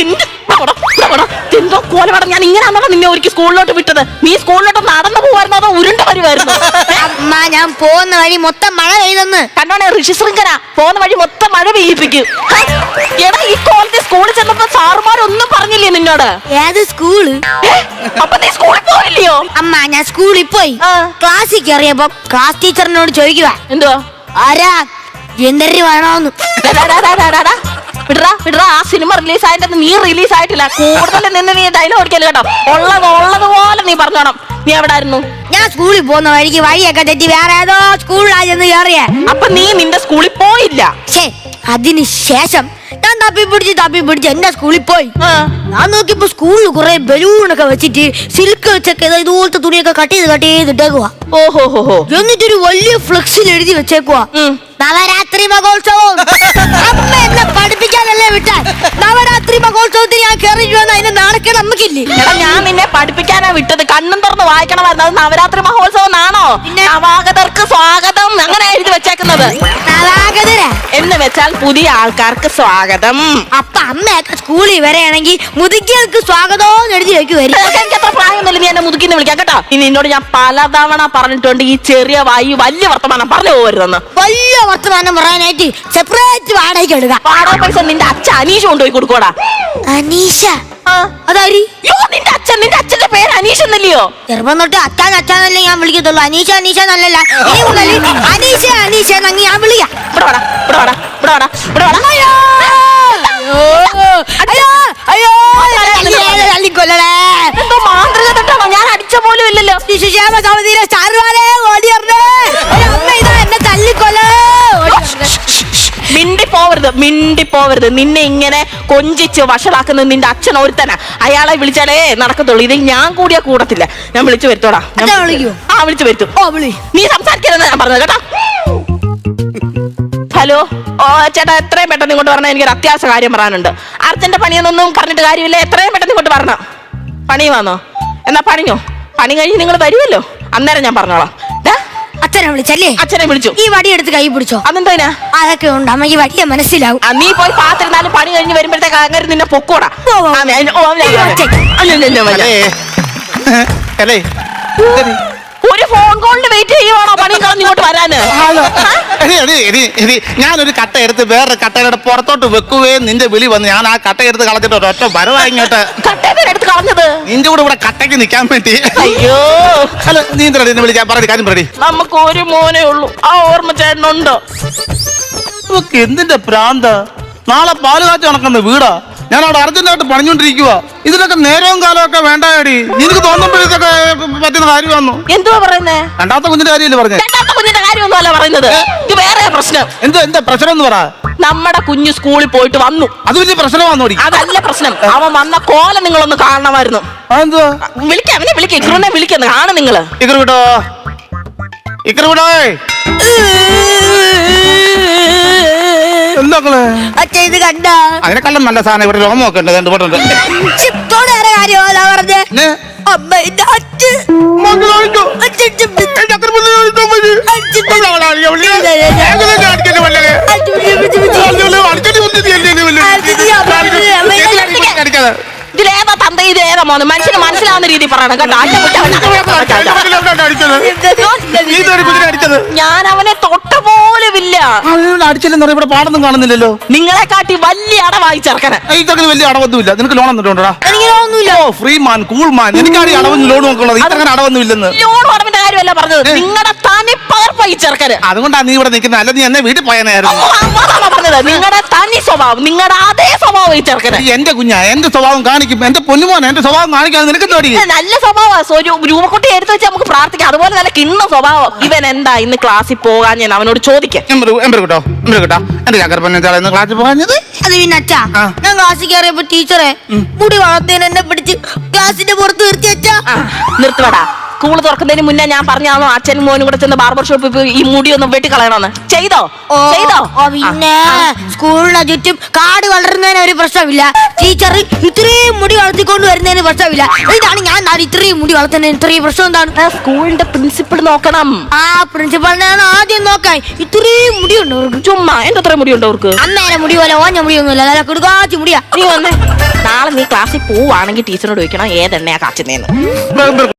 എന്റെ. എന്തോ കോലപടം ഞാൻ ഇങ്ങനെയാണോ നിന്നെ ഒരിക്കൽ സ്കൂളിലോട്ട് വിട്ടത്. നീ സ്കൂളിലോട്ട് നടന്നു പോവായിരുന്നോ അതോ ഉരുണ്ട വരുമായിരുന്നു അമ്മ ഞാൻ പോകുന്ന വഴി മൊത്തം മഴ പെയ്തെന്ന്. കണ്ടോണേ ഋഷിശൃംഖല പോകുന്ന വഴി മൊത്തം മഴ പെയ്യിപ്പിക്കും. എടാ ഈ കോളേജ് സ്കൂളിൽ ചെന്നപ്പോ സാറുമാരൊന്നും പറഞ്ഞില്ലേ നിന്നോട്? ഏത് സ്കൂൾ? അപ്പൊ നീ സ്കൂളിൽ പോയില്ലയോ അമ്മ ഞാൻ സ്കൂളിൽ പോയി. ക്ലാസ്സിൽ കയറിയപ്പോ ക്ലാസ് ടീച്ചറിനോട് ചോദിക്കുക എന്തോ ആരാ? എന്തൊരു വേണോന്ന്. വിടറാ വിടറാ. ആ സിനിമ റിലീസ് ആയിട്ട് നീ റിലീസ് ആയിട്ടില്ല. കൂടുതൽ നിന്ന് നീ ഡയലോഗ് അടിക്കൽ കേട്ടോ? ഉള്ളത് ഉള്ളത് പോലെ നീ പറഞ്ഞോണം നീ എവിടെ ആയിരുന്നു? ഞാൻ സ്കൂളിൽ പോകുന്ന വഴിക്ക് വഴിയൊക്കെ തെറ്റി വേറെ ഏതോ സ്കൂളിലായിരുന്നു ചെന്ന് കയറിയേ അപ്പൊ നീ നിന്റെ സ്കൂളിൽ പോയില്ല? ഛേ അതിന് ശേഷം ഞാൻ തപ്പി പിടിച്ച് തപ്പി പിടിച്ച് എന്റെ സ്കൂളിൽ പോയി. ഞാൻ നോക്കിയപ്പോ സ്കൂളിൽ കുറെ ബലൂണൊക്കെ വെച്ചിട്ട് സിൽക്ക് വെച്ചൊക്കെ ഇതുപോലത്തെ തുണിയൊക്കെ കട്ട് ചെയ്ത് കട്ട് ചെയ്തിട്ടേക്കുവാ ഓഹോ ഹോ എന്നിട്ടൊരു വലിയ ഫ്ലെക്സിൽ എഴുതി വെച്ചേക്കുവാ. നവരാത്രി മഹോത്സവം. വിട്ടാൽ നവരാത്രി മഹോത്സവത്തിന് ഞാൻ കയറി വന്ന അതിന്റെ നാണക്കേട് നമുക്കില്ലേ എടാ ഞാൻ നിന്നെ പഠിപ്പിക്കാനാ വിട്ടത്. കണ്ണും തുറന്ന് വായിക്കണമായിരുന്നു. അത് നവരാത്രി മഹോത്സവം എന്നാണോ? നവാഗതർക്ക് സ്വാഗതം അങ്ങനെ എഴുതി വെച്ചേക്കുന്നത്. നവാഗതരാ എന്ന് വെച്ചാൽ പുതിയ ആൾക്കാർക്ക് സ്വാഗതം. അപ്പൊ അമ്മയൊക്കെ സ്കൂളിൽ വരെയാണെങ്കിൽ മുതുക്കികൾക്ക് സ്വാഗതം എഴുതി വെക്കുവരും അതൊക്കെ എനിക്ക് അത്ര പ്രായമൊന്നുമില്ല. നീ എന്നെ മുതുക്കിന്ന് വിളിക്കാം കേട്ടോ. ഇനി നിന്നോട് ഞാൻ പലതവണ പറഞ്ഞിട്ടുണ്ട് ഈ ചെറിയ വായു വലിയ വർത്തമാനം പറഞ്ഞു പോകരുതെന്ന്. വലിയ വർത്തമാനം പറയാനായിട്ട് സെപ്പറേറ്റ് വാടകയ്ക്ക് എടുക്കാം. വാടക പൈസ നിന്റെ അച്ഛൻ അനീഷ് കൊണ്ടുപോയി കൊടുക്കോടാ അനീഷ. അതാരി? നിന്റെ അച്ഛൻ നിന്റെ അച്ഛന്റെ പേര് അനീഷ് എന്നല്ലയോ? ചെറുപ്പം തൊട്ട് അച്ഛൻ അച്ഛനല്ലേ ഞാൻ വിളിക്കത്തുള്ളൂ. അനീഷ അനീഷ എന്നല്ലല്ല. ഇനി മുതൽ അനീഷ അനീഷ എന്നങ്ങ് ഞാൻ വിളിക്കാം ഇവിടെ വാടാ ഇവിടെ വാടാ ഇവിടെ വാടാ ഇവിടെ വാടാ. അയ്യോ! അയ്യോ! തല്ലിയേ, തല്ലിക്കൊല്ലണേ എന്തോ മാന്ത്രിക തെറ്റാണോ ഞാൻ അടിച്ച പോലും ഇല്ലല്ലോ. ശിശുക്ഷേമ സമിതിയിലെ സ്റ്റാർമാരെ ഓടിയറിഞ്ഞേ അമ്മ ഇതാ എന്നെ തല്ലിക്കൊല്ലണേ മിണ്ടി പോവരുത് മിണ്ടി പോവരുത് നിന്നെ ഇങ്ങനെ കൊഞ്ചിച്ച് വഷളാക്കുന്നത് നിന്റെ അച്ഛൻ ഒരുത്തനാ. അയാളെ വിളിച്ചാലേ നടക്കത്തുള്ളൂ. ഇത് ഞാൻ കൂടിയ കൂടത്തില്ല. ഞാൻ വിളിച്ചു വരുത്തോടാ. ആ വിളിച്ചു വരുത്തു. നീ സംസാരിക്കരുതെന്ന് ഞാൻ പറഞ്ഞത് കേട്ടോ. ഹലോ. ഓ ചേട്ടാ എത്രയും പെട്ടെന്ന് ഇങ്ങോട്ട് പറഞ്ഞാൽ എനിക്കൊരു അത്യാവശ്യ കാര്യം പറയാനുണ്ട്. അർജന്റ് പണിയെന്നൊന്നും പറഞ്ഞിട്ട് കാര്യമില്ല. എത്രയും പെട്ടെന്ന് ഇങ്ങോട്ട് പറഞ്ഞ പണി വന്നോ? എന്നാ പണിഞ്ഞോ? പണി കഴിഞ്ഞ് നിങ്ങൾ വരുമല്ലോ അന്നേരം ഞാൻ പറഞ്ഞോളാം. അച്ഛനെ വിളിച്ചല്ലേ? അച്ഛനെ വിളിച്ചു. ഈ വടി എടുത്ത് കൈ പിടിച്ചോ? അതെന്താ അതൊക്കെ ഉണ്ട്. അമ്മ ഈ വടിയെ മനസ്സിലാവും. അമ്മ നീ പോയി പാത്തിരുന്നാലും പണി കഴിഞ്ഞ് വരുമ്പോഴത്തേക്ക് അങ്ങനെ നിന്നെ പൊക്കോടാ. അല്ല, ഫോൺ കോളിന് വെയിറ്റ് ചെയ്യുവാണോ പണി കളഞ്ഞ് ഇങ്ങോട്ട് വരാന്? ഞാനൊരു കട്ട എടുത്ത് വേറെ കട്ടയുടെ പുറത്തോട്ട് വെക്കുകയും നിന്റെ വിളി വന്ന് ഞാൻ ആ കട്ട എടുത്ത് കളഞ്ഞിട്ട് ഒറ്റ വരവാ ഇങ്ങോട്ട്. കളഞ്ഞത്? നിന്റെ കൂടെ ഇവിടെ കട്ടയ്ക്ക് നിൽക്കാൻ വേണ്ടി. അയ്യോ. ഹലോ നീ എന്താ എന്നെ വിളിക്കാൻ? പറഞ്ഞു കാര്യം പറയടി നമുക്ക് ഒരു മോനേ ഉള്ളൂ. ആ ഓർമ്മ ചേട്ടനുണ്ടോ. നമുക്ക് എന്തിന്റെ പ്രാന്ത? നാളെ പാലുകാറ്റ് നടക്കുന്ന വീടാ. ഞാൻ അവിടെ അർജന്റായിട്ട് പണിഞ്ഞോണ്ടിരിക്കുക ഇതിനൊക്കെ നേരവും കാലവും ഒക്കെ വേണ്ടായടി. നിനക്ക് തോന്നുമ്പോഴത്തേക്ക് പറ്റുന്ന കാര്യമാണോ എന്തുവാ പറയുന്നേ? രണ്ടാമത്തെ കുഞ്ഞിന്റെ കാര്യമല്ലേ പറഞ്ഞേ? രണ്ടാമത്തെ കുഞ്ഞിന്റെ കാര്യമൊന്നുമല്ല പറയുന്നത്. ഇത് വേറെ പ്രശ്നം. എന്താ എന്താ പ്രശ്നം എന്ന് പറ. നമ്മുടെ കുഞ്ഞു സ്കൂളിൽ പോയിട്ട് വന്നു. അത് വലിയ പ്രശ്നമാണോടി അതല്ല പ്രശ്നം. അവൻ വന്ന കോല നിങ്ങളൊന്ന് കാണണമായിരുന്നു. അതെന്തുവാ? വിളിക്ക അവനെ വിളിക്കാം. വിളിക്കുന്നു നിങ്ങൾ. വിടോ ഇക്കർ വിടോ എന്താക്കൾ അച്ഛ ഇത് കണ്ട അതിനെക്കാളും നല്ല സാധനം ഇവിടെ രോമൊക്കെ ഉണ്ട് രണ്ട് പോട്ടുണ്ട് ചിത്തോടെ വേറെ കാര്യമല്ല പറഞ്ഞേ അമ്മ ഇത് അച്ഛൻ അച്ഛൻ ചിപ്പി- ഏതാ മോന്ന് മനുഷ്യന് മനസ്സിലാവുന്ന രീതി പറയണം കേട്ടോ അല്ല, അടിച്ചത് ഞാൻ അവനെ തൊട്ട പോലുമില്ല അടിച്ചില്ലെന്ന് ഇവിടെ പാടൊന്നും കാണുന്നില്ലല്ലോ നിങ്ങളെ കാട്ടി വലിയ അടവായി ചെറുക്കന് ഇതൊക്കെ വലിയ അടവൊന്നുമില്ല നിനക്ക് ലോൺ തന്നിട്ടുണ്ടോടാ എനിക്ക് തോന്നുന്നില്ല ഓ ഫ്രീ മാൻ കൂൾ മാൻ എനിക്കാണ് അടവും ലോണും ഒക്കെ ഉള്ളത് ഇത്ര അടവൊന്നും ഇല്ലെന്ന് ലോൺ അടവിന്റെ കാര്യമല്ല പറഞ്ഞത് നിങ്ങളുടെ ചെറുക്കന്. അതുകൊണ്ടാണ് നീ ഇവിടെ നിൽക്കുന്നത്. അല്ല നീ എന്നെ വീട്ടിൽ പോയനായിരുന്നു അമ്മ, പറഞ്ഞത്. നിങ്ങളുടെ തനി സ്വഭാവം നിങ്ങളുടെ അതേ സ്വഭാവം ഈ ചെറുക്കന്. എന്റെ കുഞ്ഞാ എന്റെ സ്വഭാവം കാണിക്കും. എന്റെ പൊന്നുമോൻ എന്റെ സ്വഭാവം കാണിക്കാൻ നിനക്ക് തോടി ഇത് നല്ല സ്വഭാവം. രൂപക്കുട്ടി എടുത്തു വെച്ച് നമുക്ക് പ്രാർത്ഥിക്കാം. അതുപോലെ തന്നെ കിണ്ണ സ്വഭാവം. ഇവൻ എന്താ ഇന്ന് ക്ലാസ്സിൽ പോകാൻ ഞാൻ അവനോട് ചോദിക്കാം. എമ്പർ കേട്ടോ എന്റെ ചക്കരപ്പന്നെ ഇന്ന് ക്ലാസ്സിൽ പോകാഞ്ഞത്? അത് പിന്നെ അച്ഛാ ആ. ഞാൻ ക്ലാസ്സിൽ കയറിയപ്പോ ടീച്ചറെ മുടി വളർത്തേനെ എന്നെ പിടിച്ച് ക്ലാസിന്റെ പുറത്ത് നിർത്തി അച്ഛാ. ആ, നിർത്തുവാടാ. സ്കൂൾ തുറക്കുന്നതിന് മുന്നേ ഞാൻ പറഞ്ഞാണോ അച്ഛനും മോനും കൂടെ ചെന്ന് ബാർബർ ഷോപ്പിൽ പോയി ഈ മുടി ഒന്ന് വെട്ടിക്കളയണമെന്ന്? ചെയ്തോ? ഓ, ചെയ്തോ? ഓ, പിന്നെ സ്കൂളിന് ചുറ്റും കാട് വളരുന്നതിന് ഒരു പ്രശ്നമില്ല. ടീച്ചർ ഇത്രയും മുടി വളർത്തിക്കൊണ്ട് വരുന്നതിന് പ്രശ്നമില്ല. ഇതാണ് ഞാൻ ഇത്രയും മുടി വളർത്തുന്നതിന് ഇത്രയും പ്രശ്നം എന്താണ്? ആ, സ്കൂളിന്റെ പ്രിൻസിപ്പിൾ നോക്കണം. ആ പ്രിൻസിപ്പളിനെയാണ് ആദ്യം നോക്കാൻ. ഇത്രയും മുടിയുണ്ട് അവർക്ക്? ചുമ്മാ എന്റെ മുടി മുടിയുണ്ടോ അവർക്ക്? അന്നേരം മുടി പോലെ ഓഞ്ഞ മുടിയൊന്നുമില്ല. നല്ല കിടുകാച്ചു മുടിയാ. നീ വന്നേ നാളെ നീ ക്ലാസ്സിൽ പോവാണെങ്കിൽ ടീച്ചറിനോട് ചോദിക്കണം ഏതെണ്ണയാ കാച്ചുന്നേന്ന്?